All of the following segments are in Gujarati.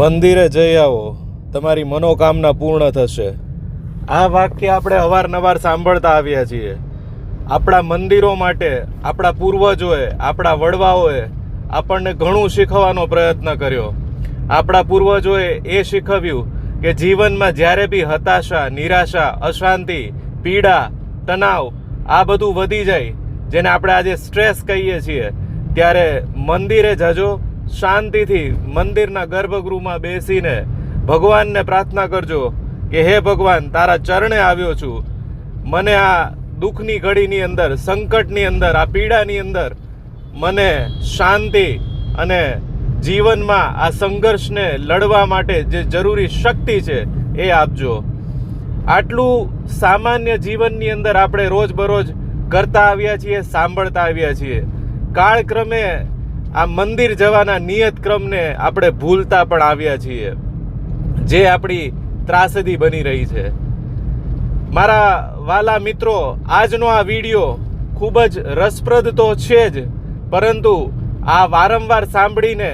મંદિરે જઈ આવો. તમારી મનોકામના પૂર્ણ થશે. આ વાક્ય આપણે અવારનવાર સાંભળતા આવ્યા છીએ. આપણા મંદિરો માટે, આપણા પૂર્વજોએ, આપણા વડવાઓએ આપણને ઘણું શીખવાનો પ્રયત્ન કર્યો. આપણા પૂર્વજોએ એ શીખવ્યું કે જીવનમાં જ્યારે બી હતાશા, નિરાશા, અશાંતિ, પીડા, તણાવ આ બધું વધી જાય, જેને આપણે આજે સ્ટ્રેસ કહીએ છીએ, ત્યારે મંદિરે જજો શાંતિથી મંદિરના ગર્ભગૃહમાં બેસીને ભગવાનને પ્રાર્થના કરજો કે હે ભગવાન, તારા ચરણે આવ્યો છું. મને આ દુઃખની ઘડીની અંદર, સંકટની અંદર, આ પીડાની અંદર મને શાંતિ અને જીવનમાં આ સંઘર્ષને લડવા માટે જે જરૂરી શક્તિ છે એ આપજો. આટલું સામાન્ય જીવનની અંદર આપણે રોજબરોજ કરતા આવ્યા છીએ, સાંભળતા આવ્યા છીએ. કાળક્રમે આ મંદિર જવાના નિયત ક્રમને આપણે ભૂલતા પણ આવ્યા છીએ. જે આપણી ત્રાસદી બની રહી છે. મારા વાલા મિત્રો, આજનો આ વીડિયો ખૂબ જ રસપ્રદ તો છે જ, પરંતુ આ વારંવાર સાંભળીને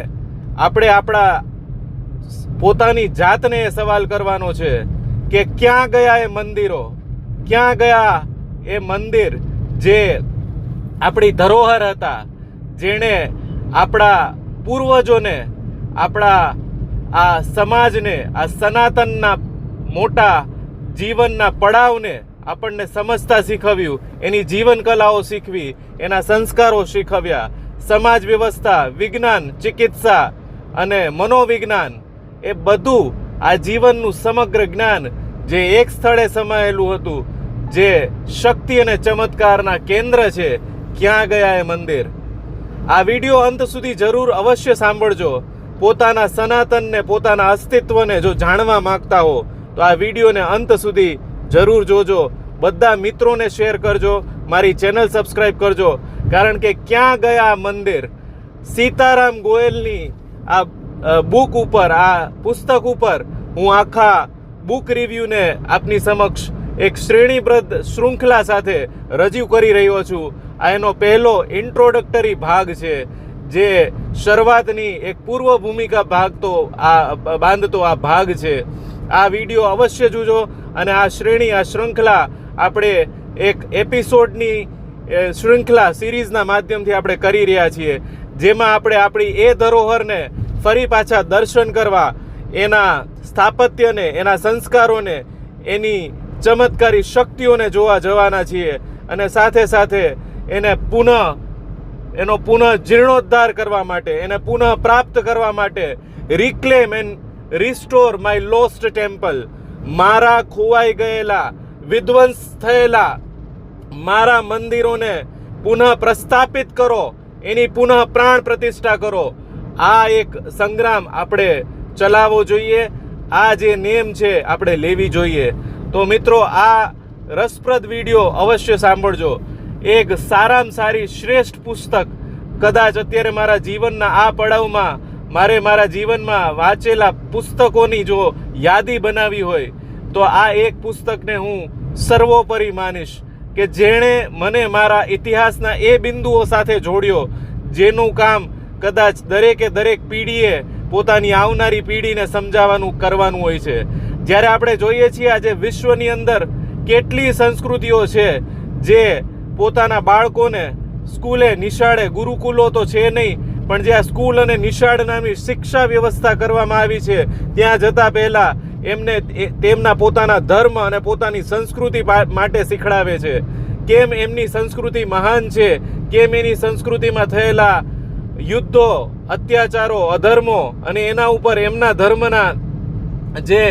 આપણે આપણા પોતાની જાતને એ સવાલ કરવાનો છે કે ક્યાં ગયા એ મંદિરો? ક્યાં ગયા એ મંદિર જે આપણી ધરોહર હતા, જેણે આપણા પૂર્વજોને, આપણા આ સમાજને, આ સનાતનના મોટા જીવનના પડાવને આપણને સમજતા શીખવ્યું. એની જીવન કલાઓ શીખવી, એના સંસ્કારો શીખવ્યા. સમાજ વ્યવસ્થા, વિજ્ઞાન, ચિકિત્સા અને મનોવિજ્ઞાન એ બધું આ જીવનનું સમગ્ર જ્ઞાન જે એક સ્થળે સમાયેલું હતું, જે શક્તિ અને ચમત્કારના કેન્દ્ર છે, ક્યાં ગયા એ મંદિર? આ વીડિયો અંત સુધી જરૂર અવશ્ય સાંભળજો. પોતાના સનાતનને પોતાના અસ્તિત્વને જો જાણવા માંગતા હો, તો આ વિડીયોને અંત સુધી જરૂર જોજો. બધા મિત્રોને શેર કરજો, મારી ચેનલ સબસ્ક્રાઇબ કરજો. કારણ કે ક્યાં ગયા મંદિર? સીતારામ ગોયલની આ બુક ઉપર, આ પુસ્તક ઉપર હું આખા બુક રિવ્યુને આપની સમક્ષ એક શ્રેણીબદ્ધ શૃંખલા સાથે રજૂ કરી રહ્યો છું. આ એનો પહેલો ઇન્ટ્રોડક્ટરી ભાગ છે, જે શરૂઆતની એક પૂર્વ ભૂમિકા ભાગ તો આ, બાંધતો આ ભાગ છે. આ વીડિયો અવશ્ય જોજો અને આ શ્રેણી, આ શૃંખલા આપણે એક એપિસોડની શૃંખલા સિરીઝના માધ્યમથી આપણે કરી રહ્યા છીએ. જેમાં આપણે આપણી એ ધરોહરને ફરી પાછા દર્શન કરવા, એના સ્થાપત્યને, એના સંસ્કારોને, એની ચમત્કારી શક્તિઓને જોવા જવાના છીએ. અને સાથે સાથે એને પુનઃ, એનો પુનઃ જીર્ણોદ્ધાર કરવા માટે, એને પુનઃ પ્રાપ્ત કરવા માટે reclaim and restore my lost temple મારા ખોવાઈ ગયેલા, વિધ્વંસ થયેલા, મારા મંદિરોને પુનઃ પ્રસ્થાપિત કરો, એની પુનઃ પ્રાણ પ્રતિષ્ઠા કરો. આ એક સંગ્રામ આપણે ચલાવવો જોઈએ, આ જે નેમ છે આપણે લેવી જોઈએ. તો મિત્રો, આ રસપ્રદ વીડિયો અવશ્ય સાંભળજો. એક સારામાં સારી શ્રેષ્ઠ પુસ્તક. કદાચ અત્યારે મારા જીવનના આ પડાવમાં, મારે મારા જીવનમાં વાંચેલા પુસ્તકોની જો યાદી બનાવી હોય, તો આ એક પુસ્તકને હું સર્વોપરી માનીશ કે જેણે મને મારા ઇતિહાસના એ બિંદુઓ સાથે જોડ્યો, જેનું કામ કદાચ દરેકે દરેક પીઢીએ પોતાની આવનારી પેઢીને સમજાવવાનું, કરવાનું હોય છે. જ્યારે આપણે જોઈએ છીએ આજે વિશ્વની અંદર કેટલી સંસ્કૃતિઓ છે, જે પોતાના બાળકોને સ્કૂલે નિશાળે ગુરુકુલો તો છે નહીં, પણ જ્યાં સ્કૂલ અને નિશાળ નામની શિક્ષા વ્યવસ્થા કરવામાં આવી છે, ત્યાં જતા પહેલાં એમને તેમના પોતાના ધર્મ અને પોતાની સંસ્કૃતિ માટે શીખડાવે છે. કેમ એમની સંસ્કૃતિ મહાન છે? કેમ એની સંસ્કૃતિમાં થયેલા યુદ્ધો, અત્યાચારો, અધર્મો અને એના ઉપર એમના ધર્મના જે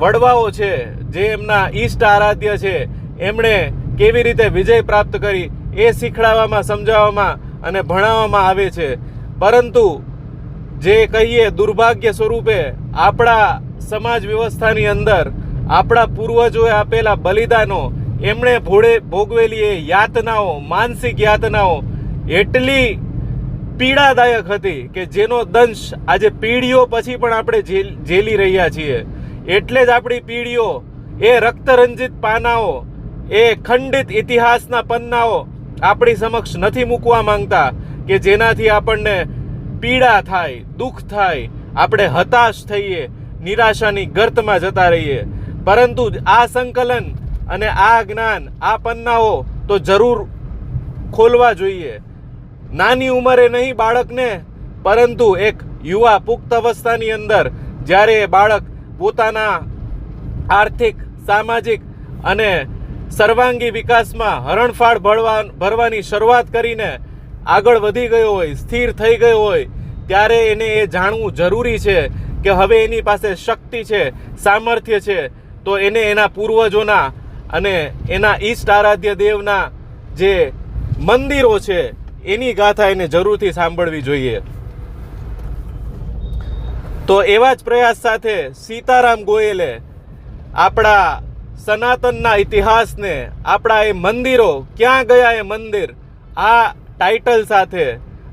વડવાઓ છે, જે એમના ઈષ્ટ આરાધ્ય છે, એમણે કેવી રીતે વિજય પ્રાપ્ત કરી એ શીખડાવવામાં, સમજાવવામાં અને ભણાવવામાં આવે છે. પરંતુ જે કહીએ દુર્ભાગ્ય સ્વરૂપે આપણા સમાજ વ્યવસ્થાની અંદર આપણા પૂર્વજોએ આપેલા બલિદાનો, એમણે ભોળે ભોગવેલી એ યાતનાઓ, માનસિક યાતનાઓ એટલી પીડાદાયક હતી કે જેનો દંશ આજે પીઢીઓ પછી પણ આપણે ઝેલી રહ્યા છીએ. એટલે જ આપણી પીઢીઓ એ રક્તરંજિત પાનાઓ એ ખંડિત ઇતિહાસના પન્નાઓ આપણી સમક્ષ નથી મૂકવા માંગતા કે જેનાથી આપણને પીડા થાય, દુઃખ થાય, આપણે હતાશ થઈએ, નિરાશાની ગર્તમાં જતા રહીએ. પરંતુ આ સંકલન અને આ જ્ઞાન, આ પન્નાઓ તો જરૂર ખોલવા જોઈએ. નાની ઉંમરે નહીં બાળકને, પરંતુ એક યુવા પુખ્ત અવસ્થાની અંદર જ્યારે એ બાળક પોતાના આર્થિક, સામાજિક અને સર્વાંગી વિકાસમાં હરણફાળ ભરવા ભરવાની શરૂઆત કરીને આગળ વધી ગયો હોય, સ્થિર થઈ ગયો હોય, ત્યારે એને એ જાણવું જરૂરી છે કે હવે એની પાસે શક્તિ છે, સામર્થ્ય છે, તો એને એના પૂર્વજોના અને એના ઈષ્ટ આરાધ્ય દેવના જે મંદિરો છે, એની ગાથા એને જરૂરથી સાંભળવી જોઈએ. તો એવા જ પ્રયાસ સાથે સીતારામ ગોયલે આપણા સનાતનના ઇતિહાસને, આપણા એ મંદિરો, ક્યાં ગયા એ મંદિર, આ ટાઇટલ સાથે,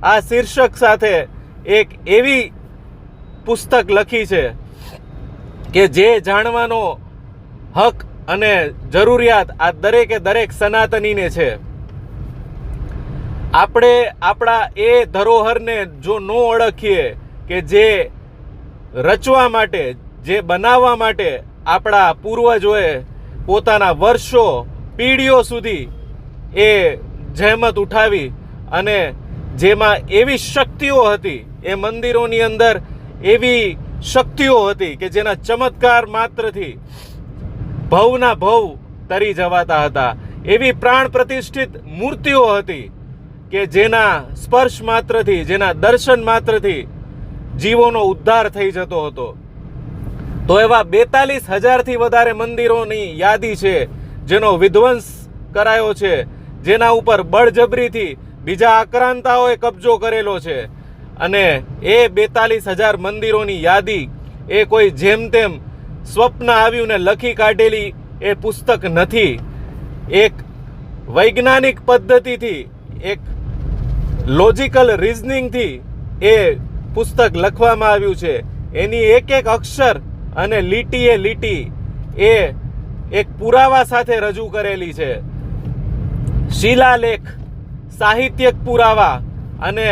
આ શીર્ષક સાથે એક એવી પુસ્તક લખી છે કે જે જાણવાનો હક અને જરૂરિયાત આ દરેકે દરેક સનાતનીને છે. આપણે આપણા એ ધરોહરને જો ન ઓળખીએ કે જે રચવા માટે, જે બનાવવા માટે આપણા પૂર્વજોએ પોતાના વર્ષો, પીઢીઓ સુધી એ જહેમત ઉઠાવી અને જેમાં એવી શક્તિઓ હતી, એ મંદિરોની અંદર એવી શક્તિઓ હતી કે જેના ચમત્કાર માત્રથી ભવના ભવ તરી જવાતા હતા. એવી પ્રાણ પ્રતિષ્ઠિત મૂર્તિઓ હતી કે જેના સ્પર્શ માત્રથી, જેના દર્શન માત્રથી જીવોનો ઉદ્ધાર થઈ જતો હતો. તો એવા બેતાલીસ હજારથી વધારે મંદિરોની યાદી છે, જેનો વિધ્વંસ કરાયો છે. જેના ઉપર બળજબરીથી બીજા આક્રાંતાઓએ કબજો કરેલો છે. અને એ બેતાલીસ હજાર મંદિરોની યાદી એ કોઈ જેમ તેમ સ્વપ્ન આવ્યું ને લખી કાઢેલી એ પુસ્તક નથી. એક વૈજ્ઞાનિક પદ્ધતિથી, એક લોજિકલ રિઝનિંગથી એ પુસ્તક લખવામાં આવ્યું છે. એની એક એક અક્ષર અને લીટી એ લીટી એ એક પુરાવા સાથે રજૂ કરેલી છે. શિલાલેખ, સાહિત્યક પુરાવા અને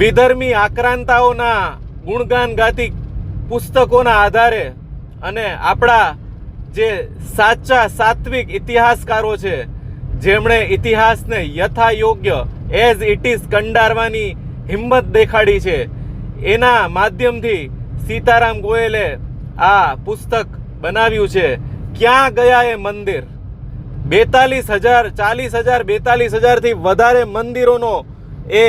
વિધર્મી આક્રાંતાઓના ગુણગાન ગાતી પુસ્તકોના આધારે અને આપણા જે સાચા સાત્વિક ઇતિહાસકારો છે, જેમણે ઇતિહાસને યથાયોગ્ય એઝ ઇટ ઇઝ કંડારવાની હિંમત દેખાડી છે. એના માધ્યમથી સીતારામ ગોયલે આ પુસ્તક બનાવ્યું છે. ક્યાં ગયા એ મંદિર? બેતાલીસ હજાર, ચાલીસ હજાર, બેતાલીસ હજારથી વધારે મંદિરોનો એ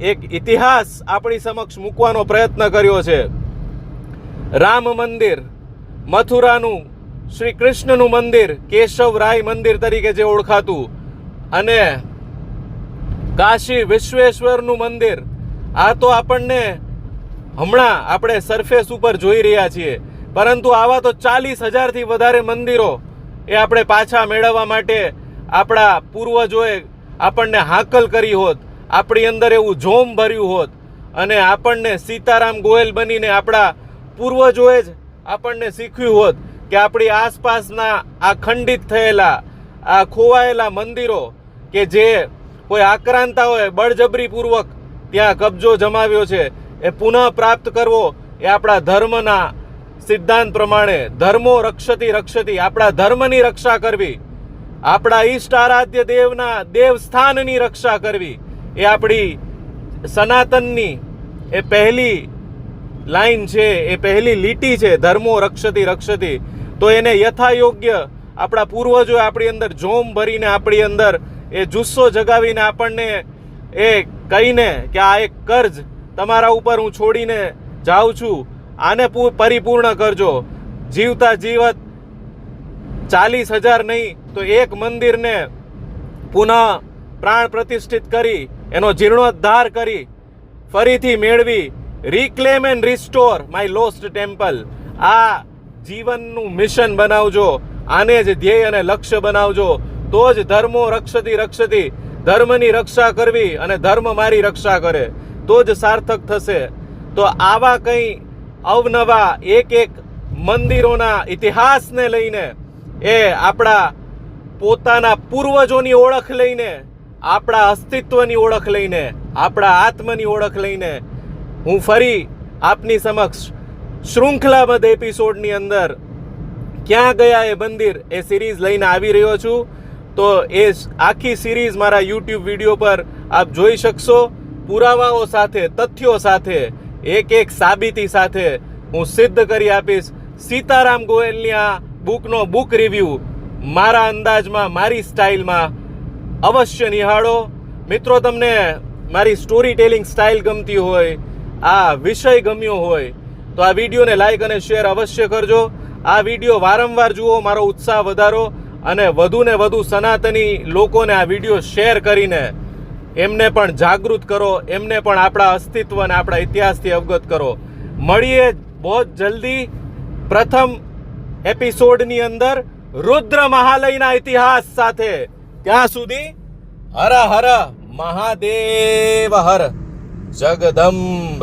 એક ઇતિહાસ આપણી સમક્ષ મૂકવાનો પ્રયત્ન કર્યો છે. રામ મંદિર, મથુરાનું, શ્રી કૃષ્ણનું મંદિર, કેશવ રાય મંદિર તરીકે જે ઓળખાતું અને કાશી વિશ્વેશ્વરનું મંદિર. આ તો આપણને હમણાં આપણે સરફેસ ઉપર જોઈ રહ્યા છીએ. પરંતુ આવા તો ચાલીસ હજારથી વધારે મંદિરો એ આપણે પાછા મેળવવા માટે આપણા પૂર્વજોએ આપણને હાકલ કરી હોત, આપણી અંદર એવું જોમ ભર્યું હોત અને આપણને સીતારામ ગોયલ બનીને આપણા પૂર્વજોએ જ આપણને શીખ્યું હોત કે આપણી આસપાસના આ ખંડિત થયેલા, આ ખોવાયેલા મંદિરો કે જે કોઈ આક્રાંતાઓએ બળજબરીપૂર્વક ત્યાં કબજો જમાવ્યો છે એ પુનઃ પ્રાપ્ત કરવો એ આપણા ધર્મના સિદ્ધાંત પ્રમાણે ધર્મો રક્ષતી રક્ષતી, આપણા ધર્મની રક્ષા કરવી, આપણા ઈષ્ટ આરાધ્ય દેવના દેવસ્થાનની રક્ષા કરવી, એ આપણી સનાતનની એ પહેલી લાઈન છે, એ પહેલી લીટી છે, ધર્મો રક્ષતી રક્ષતી. તો એને યથાયોગ્ય આપણા પૂર્વજો આપણી અંદર જોમ ભરીને આપણી અંદર એ જુસ્સો જગાવીને આપણને એ કહીને કે આ એક કર્જ તમારા ઉપર હું છોડીને જાઉં છું, આને પરિપૂર્ણ કરજો. જીવતા જીવત ચાલીસ હજાર નહીં, તો એક મંદિરને પુનઃ પ્રાણ પ્રતિષ્ઠિત કરી, એનો જીર્ણોદ્ધાર કરી, ફરીથી મેળવી. Reclaim and restore my lost temple આ જીવનનું મિશન બનાવજો. આને જ ધ્યેય અને લક્ષ્ય બનાવજો. તો જ ધર્મો રક્ષતી રક્ષતી, ધર્મની રક્ષા કરવી અને ધર્મ મારી રક્ષા કરે. તો જ સાર્થક થશે. તો આવા કંઈ અવનવા એક એક મંદિરોના ઇતિહાસને લઈને, એ આપણા પોતાના પૂર્વજોની ઓળખ લઈને, આપણા અસ્તિત્વની ઓળખ લઈને, આપણા આત્મની ઓળખ લઈને, હું ફરી આપની સમક્ષ શૃંખલાબદ્ધ એપિસોડની અંદર ક્યાં ગયા એ મંદિર એ સિરીઝ લઈને આવી રહ્યો છું. તો એ આખી સિરીઝ મારા યુટ્યુબ વીડિયો પર આપ જોઈ શકશો. પુરાવાઓ સાથે, તથ્યો સાથે એક એક સાબિતી સાથે હું સિદ્ધ કરી આપીશ. સીતારામ ગોયલની આ બુકનો બુક રિવ્યૂ મારા અંદાજમાં, મારી સ્ટાઇલમાં અવશ્ય નિહાળો. મિત્રો, તમને મારી સ્ટોરી ટેલિંગ સ્ટાઇલ ગમતી હોય, આ વિષય ગમ્યો હોય, તો આ વિડીયોને લાઈક અને શેર અવશ્ય કરજો. આ વીડિયો વારંવાર જુઓ, મારો ઉત્સાહ વધારો અને વધુને વધુ સનાતની લોકોને આ વીડિયો શેર કરીને એમને પણ જાગૃત કરો, એમને પણ આપણા અસ્તિત્વ અને આપણા ઇતિહાસથી અવગત કરો. મળીએ બહુ જલ્દી પ્રથમ એપિસોડની અંદર રુદ્ર મહાલયના ઇતિહાસ સાથે. ત્યાં સુધી હર હર મહાદેવ હર જગદંબ.